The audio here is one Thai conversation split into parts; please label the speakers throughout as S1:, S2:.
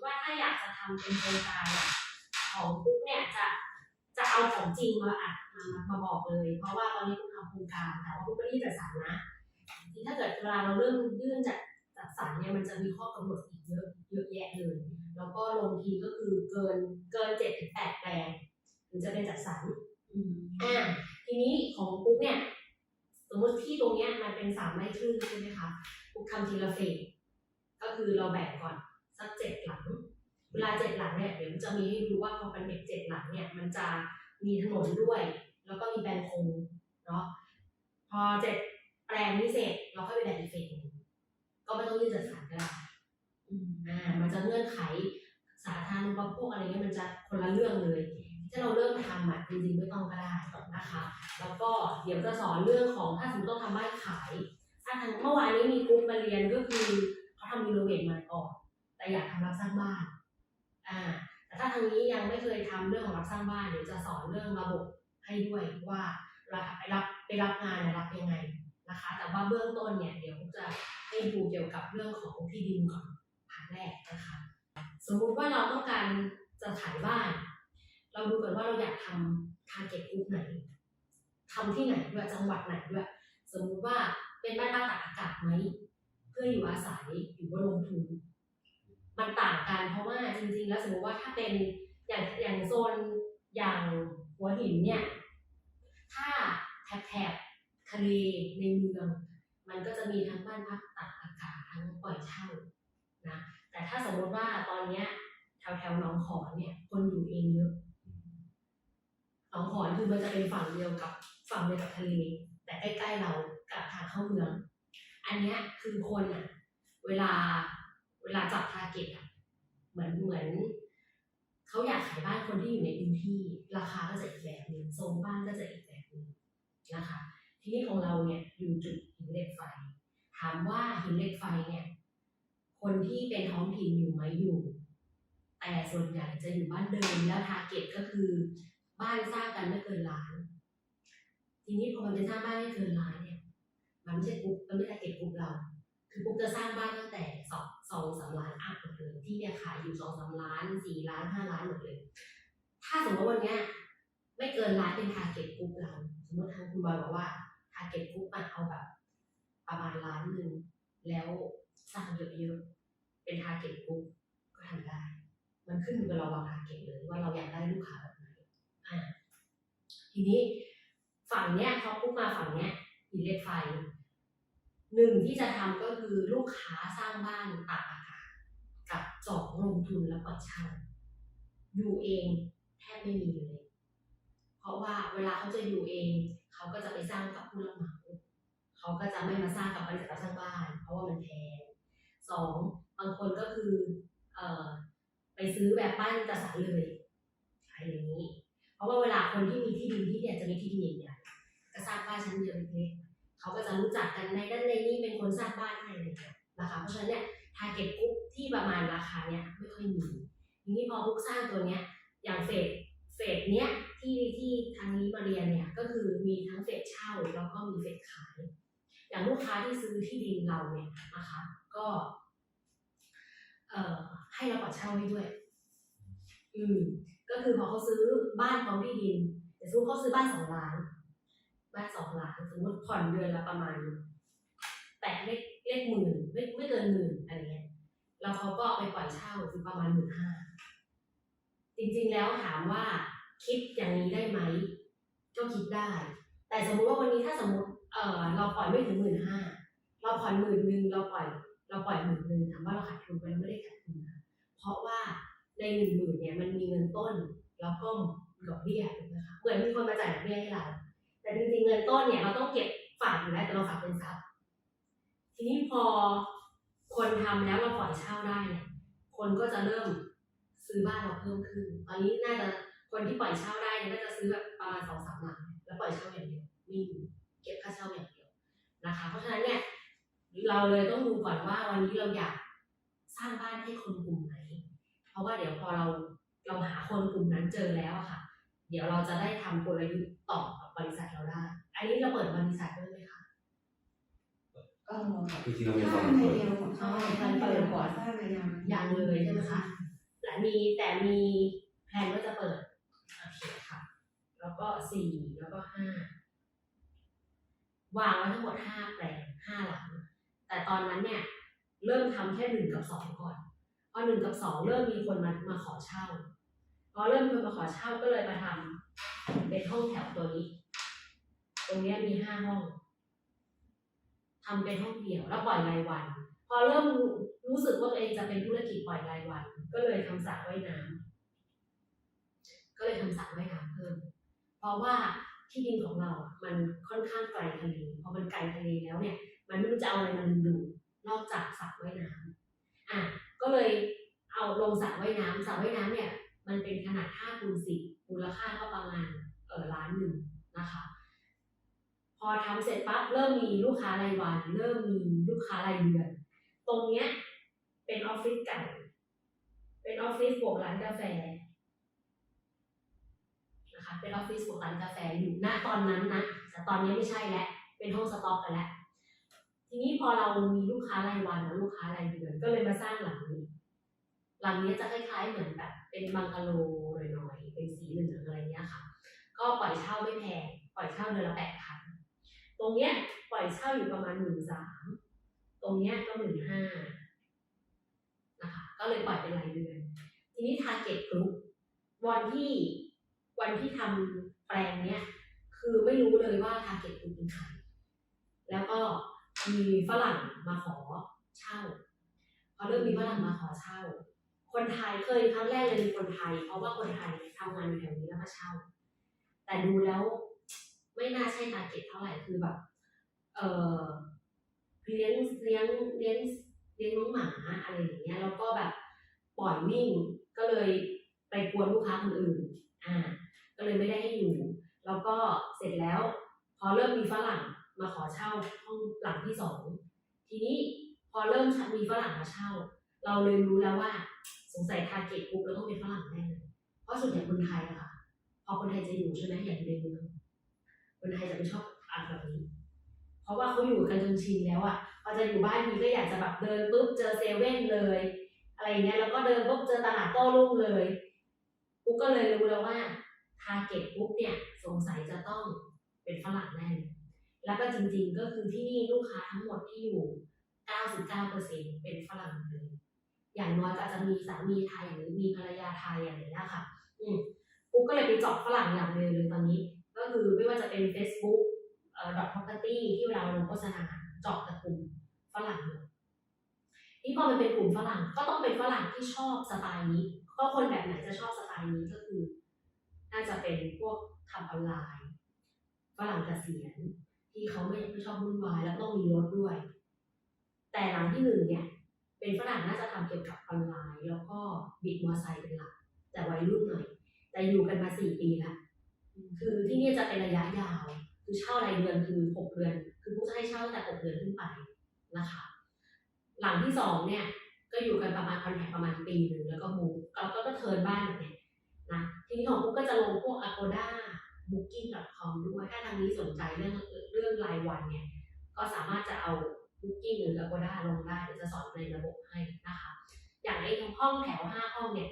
S1: ติว่าถ้าอยากจะทำเป็นโครงการของปุ๊กเนี่ยจะจะเอาของจริงมาอัดมามาบอกเลย เพราะว่าตอนนี้ปุ๊กทำโครงการแต่ว่าปุ๊กไม่ได้จัดสรรนะทีถ้าเกิดเวลาเราเริ่มยื่นจัดจัดสรรเนี่ยมันจะมีข้อกำหนดอีกเยอะเยอะแยะเลย แล้วก็ลงทีก็คือเกินเกินเจ็ดถึงแปดแปลงถึงจะเป็นจัดสรร
S2: อืม
S1: อ่าทีนี้ของปุ๊กเนี่ยสมมติที่ตรงเนี้ยมันเป็นสามไร่ครึ่งใช่ไหมคะปุ๊กทำทีละเฟสก็คือเราแบ่งก่อน สักเจ็ดหลัง เวลาเจ็ดหลังเนี่ยเดี๋ยวจะมีให้ดูว่าพอเป็นเด็กเจ็ดหลังเนี่ยมันจะมีถนนด้วย แล้วก็มีแบนโคงเนาะพอเจ็ดแปลงนี้เสร็จเราค่อยไปแบ่งอีกเฟสหนึ่งก็ไม่ต้องยื่นจัดสรรก็ได้
S2: อืม
S1: อ่ามันจะเงื่อนไขสาธารณูปโภคอะไรเงี้ยมันจะคนละเรื่องเลยถ้าเราเริ่มทำอะจริงๆไม่ต้องก็ได้นะคะ แล้วก็เดี๋ยวจะสอนเรื่องของถ้าสมมติต้องทำบ้านขายถ้าทางเมื่อวานนี้มีกลุ่มมาเรียนก็คือเขาทำรีโนเวทใหม่ออ อยากทำรับสร้างบ้านอ่าแต่ถ้าทางนี้ยังไม่เคยทำเรื่องของรับสร้างบ้านเดี๋ยวจะสอนเรื่องระบบให้ด้วยว่าเราไปรับไปรับงานเนี่ยรับยังไงนะคะ แต่ว่าเบื้องต้นเนี่ยเดี๋ยวจะให้ดูเกี่ยวกับเรื่องของที่ดินก่อนพาร์ทแรกนะคะ สมมุติว่าเราต้องการจะขายบ้าน เราดูก่อนว่าเราอยากทำทาร์เก็ตกลุ่มไหนทำที่ไหนด้วยจังหวัดไหนด้วย สมมุติว่าเป็นบ้านพักตากอากาศไหมเพื่ออยู่อาศัยอยู่ว่าลงทุน มันต่างกันเพราะว่าจริง ๆ แล้วสมมติว่าถ้าเป็นอย่างอย่างโซนอย่างหัวหินเนี่ย ถ้าแถบแถบทะเลในเมือง มันก็จะมีทั้งบ้านพักตากอากาศทั้งปล่อยเช่านะแต่ถ้าสมมติว่าตอนเนี้ยแถวแถวๆหนองขอนเนี่ยคนอยู่เองเยอะหนองขอนคือมันจะเป็นฝั่งเดียวกับฝั่งเดียวกับทะเลแต่ใกล้ๆเรากับทางเข้าเมือง อันเนี้ยคือคนอะ เวลา ลาจับทาร์เก็ตอะเหมือนเหมือนเขาอยากขายบ้านคนที่อยู่ในพื้นที่ ราคาก็จะอีกแบบหนึ่งโซนบ้านก็จะอีกแบบหนึ่งนะคะ ทีนี้ของเราเนี่ยอยู่จุดหินเหล็กไฟ ถามว่าหินเหล็กไฟเนี่ย คนที่เป็นท้องถิ่นอยู่ไหมอยู่ แต่ส่วนใหญ่จะอยู่บ้านเดิมแล้วทาร์เก็ตก็คือบ้านสร้างกันไม่เกินล้าน ทีนี้พอมันเป็นสร้างบ้านไม่เกินล้านเนี่ย มันไม่ใช่ปุ๊บมันไม่ใช่เก็บปุ๊บเรา คือปุ๊บจะสร้างบ้านตั้งแต่สองสองสามล้านอัพหมดเลยที่เนี่ยขายอยู่สองสามล้านสี่ล้านห้าล้านหมดเลย ถ้าสมมติวันเนี้ยไม่เกินล้านเป็นทาร์เก็ตปุ๊บเราสมมติทางคุณบอยบอกว่าทาร์เก็ตปุ๊บมันเอาแบบประมาณล้านหนึ่งแล้วสร้างเยอะๆเป็นทาร์เก็ตปุ๊บก็ทำได้ มันขึ้นอยู่กับเราวางทาร์เก็ตเลยว่าเราอยากได้ลูกค้าแบบไหนอ่าทีนี้ฝั่งเนี้ยเขาปุ๊บมาฝั่งเนี้ยหินเล็กไฟ หนึ่งที่จะทำก็คือลูกค้าสร้างบ้านตากอากาศกับจองลงทุนแล้วปล่อยเช่าอยู่เองแทบไม่มีเลย เพราะว่าเวลาเขาจะอยู่เอง เขาก็จะไปสร้างกับผู้รับเหมาเขาก็จะไม่มาสร้างกับบริษัทรับสร้างบ้าน เพราะว่ามันแพงสองบางคนก็คือเอ่อไปซื้อแบบบ้านจัดสรรเลยอะไรอย่างนี้ เพราะว่าเวลาคนที่มีที่ดินที่เนี่ยจะมีที่ดินใหญ่ๆก็สร้างบ้านชั้นเดียวเล็ก เขาก็จะรู้จักกันในด้านในนี้เป็นคนสร้างบ้านให้อะไรอย่างเงี้ยนะคะเพราะฉะนั้นเนี่ยทาร์เก็ตกรุ๊ปที่ประมาณราคาเนี่ยไม่ค่อยมีทีนี้พอบุ๊กสร้างตัวเนี้ยอย่างเฟสเฟสเนี้ยที่ที่ทางนี้มาเรียนเนี่ยก็คือมีทั้งเฟสเช่าแล้วก็มีเฟสขาย อย่างลูกค้าที่ซื้อที่ดินเราเนี่ยนะคะก็เอ่อให้เราปล่อเช่าให้ด้วย อืมก็คือพอเขาซื้อบ้านพร้อมที่ดินแต่สมมติเขาซื้อบ้านสองล้าน บ้านสองล้านสมมติผ่อนเดือนละประมาณแตะเลขเลขหมื่นไม่ไม่เกินหมื่นอะไรเงี้ยแล้วเขาก็ไปปล่อยเช่าคือประมาณหมื่นห้าจริงๆแล้วถามว่าคิดอย่างนี้ได้ไหมก็คิดได้ แต่สมมุติว่าวันนี้ถ้าสมมติเออเราปล่อยไม่ถึงหมื่นห้าเราผ่อนหมื่นหนึ่งเราปล่อย เราปล่อยหมื่นหนึ่งถามว่าเราขาดทุนไหมไม่ได้ขาดทุนนะเพราะว่าในหนึ่งหมื่นเนี่ยมันมีเงินต้น แล้วก็ดอกเบี้ยถูกไหมคะเหมือนมีคนมาจ่ายดอกเบี้ยให้เรา แต่จริงๆเงินต้นเนี่ยเราต้องเก็บฝากอยู่แล้วแต่เราฝากเป็นทรัพย์ ทีนี้พอคนทำแล้วเราปล่อยเช่าได้เนี่ยคนก็จะเริ่มซื้อบ้านเราเพิ่มขึ้น ตอนนี้น่าจะคนที่ปล่อยเช่าได้เนี่ยน่าจะซื้อแบบประมาณสองสามหลังแล้วปล่อยเช่าอย่างเดียวมีเก็บค่าเช่าอย่างเดียวนะคะ เพราะฉะนั้นเนี่ยเราเลยต้องดูก่อนว่าวันนี้เราอยากสร้างบ้านให้คนกลุ่มไหน เพราะว่าเดี๋ยวพอเราเราหาคนกลุ่มนั้นเจอแล้วค่ะ เดี๋ยวเราจะได้ทำกลยุทธ์ต่อ บบริษัทเราได้ อันนี้เราเปิดบริษัทด้วยไหมคะ
S2: เออ
S3: จริงๆเรามี
S2: ถ้า
S3: สอง
S2: ใน
S3: คน
S2: เดียวของเขาถ้าเปิดก่อนสร้างระยะ
S1: ยังเลยใช่ไหมคะมีแต่มีแผนว่าจะเปิด โอเคค่ะ แล้วก็สี่แล้วก็ห้าวางไว้ทั้งหมดห้าแปลงห้าหลัง แต่ตอนนั้นเนี่ย เริ่มทำแค่หนึ่งกับสองก่อน พอหนึ่งกับสองเริ่มมีคนมามาขอเช่า พอเริ่มมีคนมาขอเช่าก็เลยมาทำ เป็นห้องแถวตัวนี้ ตรงนี้มีห้าห้องทำเป็นห้องเดี่ยวแล้วปล่อยรายวัน พอเริ่มรู้รู้สึกว่าตัวเองจะเป็นธุรกิจปล่อยรายวัน ก็เลยทำสระว่ายน้ำก็เลยทำสระว่ายน้ำเพิ่ม เพราะว่าที่ดินของเราอะมันค่อนข้างไกลทะเลพอมันไกลทะเลแล้วเนี่ย มันไม่รู้จะเอาอะไรมาดึงดูดนอกจากสระว่ายน้ำอะก็เลยเอาลงสระว่ายน้ำสระว่ายน้ำเนี่ย มันเป็นขนาด5คูณ10มู ลค่าก็ประมาณเออล้านหนึ่งนะคะ พอทำเสร็จปั๊บเริ่มมีลูกค้ารายวัน เริ่มมีลูกค้ารายเดือน ตรงเนี้ยเป็นออฟฟิศเก่าเป็นออฟฟิศบวกร้านกาแฟนะคะเป็นออฟฟิศบวกร้านกาแฟอยู่ณตอนนั้นนะแต่ตอนนี้ไม่ใช่แล้วเป็นห้องสต็อกไปแล้วทีนี้พอเรามีลูกค้ารายวันและลูกค้ารายเดือนก็เลยมาสร้างหลังนี้ หลังนี้จะคล้ายๆเหมือนแบบเป็นบังกะโลหน่อย เป็นสีเหลืองอะไรเงี้ยค่ะ ก็ปล่อยเช่าไม่แพงปล่อยเช่าเดือนละแปดพันตรงเนี้ยปล่อยเช่าอยู่ประมาณหมื่นสามตรงเนี้ยก็หมื่นห้านะคะก็เลยปล่อยเป็นรายเดือน ทีนี้ target group วันที่วันที่ทำแปลงเนี้ยคือไม่รู้เลยว่า target group เป็นใครแล้วก็มีฝรั่งมาขอเช่าพอเริ่มมีฝรั่งมาขอเช่า คนไทยเคยครั้งแรกเลยมีคนไทย เพราะว่าคนไทยทำงานอยู่แถวนี้แล้วมาเช่า แต่ดูแล้วไม่น่าใช่ทาร์เก็ตเท่าไหร่คือแบบเออเลี้ยงเลี้ยงเลี้ยงเลี้ยงน้องหมาอะไรอย่างเงี้ยแล้วก็แบบปล่อยวิ่งก็เลยไปกวนลูกค้าคนอื่นอ่า ก็เลยไม่ได้ให้อยู่ แล้วก็เสร็จแล้ว พอเริ่มมีฝรั่งมาขอเช่าห้องหลังที่สองทีนี้พอเริ่มมีฝรั่งมาเช่า เราเลยรู้แล้วว่าสงสัยทาร์เก็ตปุ๊บเราต้องเป็นฝรั่งแน่เลยเพราะส่วนใหญ่คนไทยอะค่ะ พอคนไทยจะอยู่ใช่ไหมอย่างในเมืองคนไทยจะไม่ชอบอ่านแบบนี้ เพราะว่าเขาอยู่กันจนชินแล้วอะพอจะอยู่บ้านทีก็อยากจะแบบเดินปุ๊บเจอเซเว่นเลย อะไรเงี้ยแล้วก็เดินปุ๊บเจอตลาดโต้รุ่งเลยปุ๊กก็เลยรู้แล้วว่าทาร์เก็ตปุ๊บเนี่ยสงสัยจะต้องเป็นฝรั่งแน่เลยแล้วก็จริงๆก็คือที่นี่ลูกค้าทั้งหมดที่อยู่ 99%เป็นฝรั่งเลย อย่างน้อยก็อาจจะมีสามีไทยหรือมีภรรยาไทยอะไรอย่างเงี้ยค่ะ อืมปุ๊กก็เลยไปเจาะฝรั่งอย่างเดียวเลยตอนนี้ ก็คือไม่ว่าจะเป็น Facebook เอ่อ dot property ที่เวลาเราลงโฆษณาเจาะแต่กลุ่มฝรั่งนี่พอมันเป็นกลุ่มฝรั่งก็ต้องเป็นฝรั่งที่ชอบสไตล์นี้ก็คนแบบไหนจะชอบสไตล์นี้ก็คือ น่าจะเป็นพวกทำออนไลน์ฝรั่งเกษียณที่เขาไม่ไม่ชอบวุ่นวายแล้วต้องมีรถด้วย แต่หลังที่หนึ่งเนี่ย เป็นฝรั่งน่าจะทำเกี่ยวกับออนไลน์แล้วก็บิดมอไซค์เป็นหลักแต่วัยรุ่นหน่อย แต่อยู่กันมาสี่ปีละคือที่นี่จะเป็นระยะยาว คือเช่ารายเดือนคือหกเดือน คือผู้จะให้เช่าตั้งแต่หกเดือนขึ้นไปนะคะ หลังที่สองเนี่ย ก็อยู่กันประมาณคอนแทคประมาณปีหนึ่งแล้วก็มูฟแล้วก็ก็เทิร์นบ้านแบบเนี้ยนะทีนี้ของปุ๊กก็จะลงพวก agoda booking.com ด้วยถ้าทางนี้สนใจเรื่องเรื่องรายวันเนี่ย ก็สามารถจะเอา Booking หรือ Agoda ลงได้เดี๋ยวจะสอนในระบบให้นะคะ อย่างไอ้ห้องแถวห้าห้องเนี่ย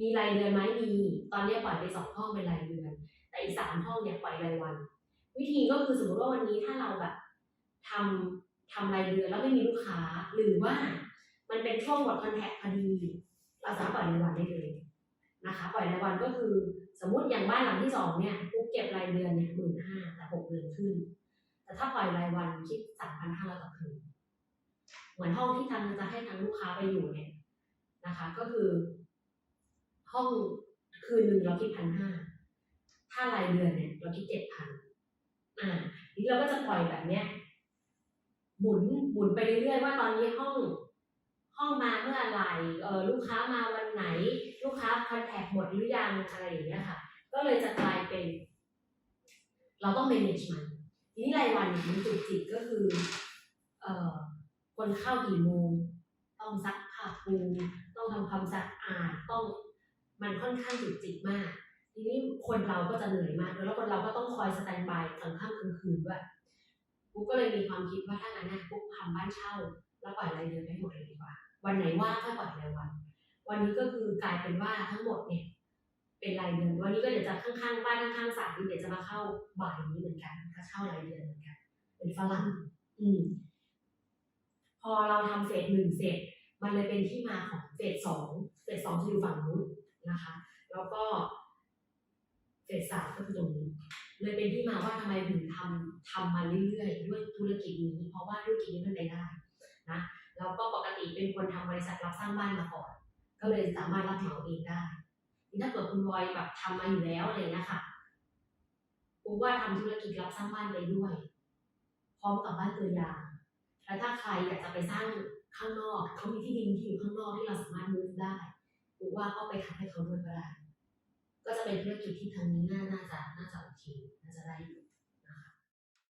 S1: มีรายเดือนไหมมี ตอนนี้ปล่อยไปสองห้องเป็นรายเดือน แต่อีกสามห้องเนี่ยปล่อยรายวัน วิธีก็คือสมมติว่าวันนี้ถ้าเราแบบทำทำรายเดือนแล้วไม่มีลูกค้า หรือว่ามันเป็นช่วงหมดคอนแทคพอดี เราสามารถปล่อยรายวันได้เลยนะคะ ปล่อยรายวันก็คือสมมติอย่างบ้านหลังที่สองเนี่ยปุ๊บเก็บรายเดือนเนี่ยหมื่นห้าแต่หกเดือนขึ้น แต่ถ้าปล่อยรายวันคิดสามพันห้าร้อยต่อคืนเหมือนห้องที่ทางจะให้ทางลูกค้าไปอยู่เนี่ยนะคะ ก็คือ ห้องคืนหนึ่งเราคิดพันห้าถ้ารายเดือนเนี่ยเราคิดเจ็ดพันอ่านี่เราก็จะปล่อยแบบเนี้ยหมุนหมุนไปเรื่อยๆว่าตอนนี้ห้อง ห้องมาเมื่อไหร่เออลูกค้ามาวันไหน ลูกค้าคอนแทคหมดหรือยังอะไรอย่างเงี้ยค่ะ ก็เลยจะกลายเป็น เราต้อง manage มัน ทีนี้รายวันเนี่ยมันจุกจิกก็คือ เอ่อคนเข้ากี่โมง ต้องซักผ้าปูต้องทำความสะอาดต้องมันค่อนข้างจุกจิกมาก ทีนี้คนเราก็จะเหนื่อยมาก แล้วคนเราก็ต้องคอยสแตนบายกลางค่ำกลางคืนด้วยปุ๊กก็เลยมีความคิดว่าถ้างั้นนะปุ๊กทำบ้านเช่า แล้วปล่อยรายเดือนให้หมดเลยดีกว่า วันไหนว่างค่อยปล่อยรายวัน วันนี้ก็คือกลายเป็นว่าทั้งหมดเนี่ย เป็นรายเดือนวันนี้ก็เดี๋ยวจะข้างๆบ้านข้างๆสระนี้เดี๋ยวจะมาเข้าบ่ายนี้เหมือนกันก็เช่ารายเดือนเหมือนกัน เป็นฝรั่งอืม พอเราทำเฟสหนึ่งเสร็จมันเลยเป็นที่มาของเฟสสองเฟสสองจะอยู่ฝั่งนู้นนะคะ แล้วก็เฟสสามก็คือตรงนี้เลยเป็นที่มาว่าทำไมถึงทำทำมาเรื่อยๆด้วยธุรกิจนี้ เพราะว่าธุรกิจนี้มันไปได้นะแล้วก็ปกติเป็นคนทำบริษัทรับสร้างบ้านมาก่อน ก็เลยสามารถรับเหมาเองได้ ถ้าเกิดคุณบอยแบบทำมาอยู่แล้วอะไรอย่างเงี้ยค่ะปูว่าทำธุรกิจรับสร้างบ้านไปด้วย พร้อมกับบ้านตัวอย่าง แล้วถ้าใครอยากจะไปสร้างข้างนอกเขามีที่ดินที่อยู่ข้างนอกที่เราสามารถมูฟได้ปูว่าก็ไปทำให้เขาด้วยก็ได้ ก็จะเป็นธุรกิจที่ทางนี้น่าน่าจะน่าจะโอเคน่าจะได้อยู่